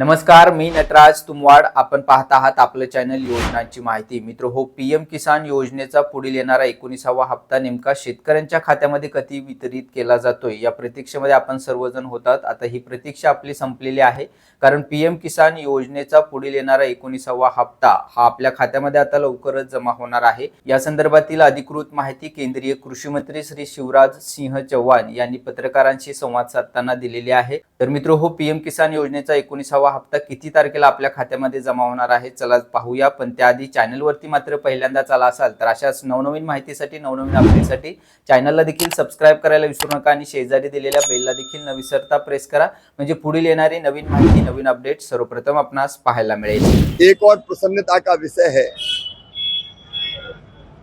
नमस्कार मी नटराज तुमवाड. आपण पाहत आहात आपलं चॅनल योजनांची माहिती. मित्र हो पीएम किसान योजनेचा पुढील येणारा एकोणीसावा हप्ता नेमका शेतकऱ्यांच्या खात्यामध्ये कधी वितरित केला जातोय? या प्रतीक्षेमध्ये आपण सर्वजण होतात. आता ही प्रतीक्षा आपली संपलेली आहे. कारण पीएम किसान योजनेचा पुढील येणारा एकोणीसावा हप्ता हा आपल्या खात्यामध्ये आता लवकरच जमा होणार आहे. या संदर्भातील अधिकृत माहिती केंद्रीय कृषी मंत्री श्री शिवराज सिंह चौहान यांनी पत्रकारांशी संवाद साधताना दिलेली आहे. तर मित्र हो पीएम किसान योजनेचा एकोणीसावा हप्ता किती तारखेला आपल्या खात्यामध्ये जमा होणार आहे? चला पाहूया. पण त्याआधी चॅनलवरती मात्र पहिल्यांदाच आला असाल तर अशाच नवनवीन माहितीसाठी नवनवीन अपडेटसाठी चॅनलला देखील सबस्क्राईब करायला विसरू नका आणि शेजारी दिलेल्या बेलला देखील न विसरता प्रेस करा. म्हणजे पुढील येणारी नवीन माहिती नवीन अपडेट सर्वप्रथम आपणास पाहायला मिळेल. एक और प्रसन्नता का विषय है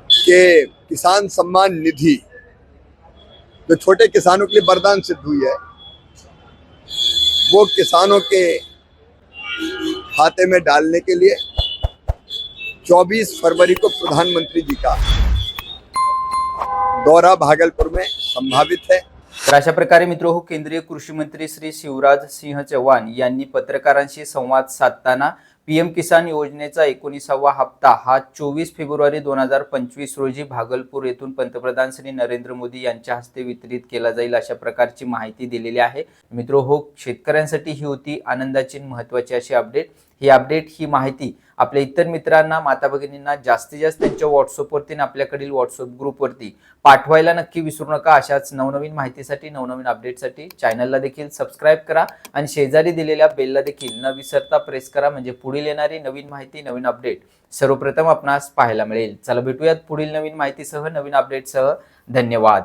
कि किसान सम्मान निधि जो छोटे किसानों के लिए वरदान सिद्ध हुई है वो किसानों के खाते में डालने के लिए 24 फरवरी को प्रधानमंत्री जी का दौरा भागलपुर में संभावित है। अशा प्रकार मित्रों हो, केंद्रीय कृषी मंत्री श्री शिवराज सिंह चौहान पत्रकार संवाद साधताना पीएम किसान योजनेचा एकोणीसावा हप्ता हा चोवीस फेब्रुवारी दोन हजार पंचवीस रोजी भागलपूर येथून पंतप्रधान श्री नरेंद्र मोदी यांच्या हस्ते वितरित केला जाईल अशा प्रकारची माहिती दिलेली आहे. मित्र हो शेतकऱ्यांसाठी ही होती आनंदाची महत्वाची अशी अपडेट ही अपडेट ही माहिती आपल्या इतर मित्रांना माता भगिनींना जास्तीत जास्त त्यांच्या व्हॉट्सअपवरती आणि आपल्याकडील व्हॉट्सअप ग्रुपवरती पाठवायला नक्की विसरू नका. अशाच नवनवीन माहितीसाठी नवनवीन अपडेटसाठी चॅनलला देखील सबस्क्राईब करा आणि शेजारी दिलेल्या बेलला देखील न विसरता प्रेस करा. म्हणजे पुढील येणारी नवीन माहिती नवीन अपडेट सर्वप्रथम आपणास पाहायला मिळेल. चला भेटूयात पुढील नवीन माहितीसह नवीन अपडेटसह धन्यवाद.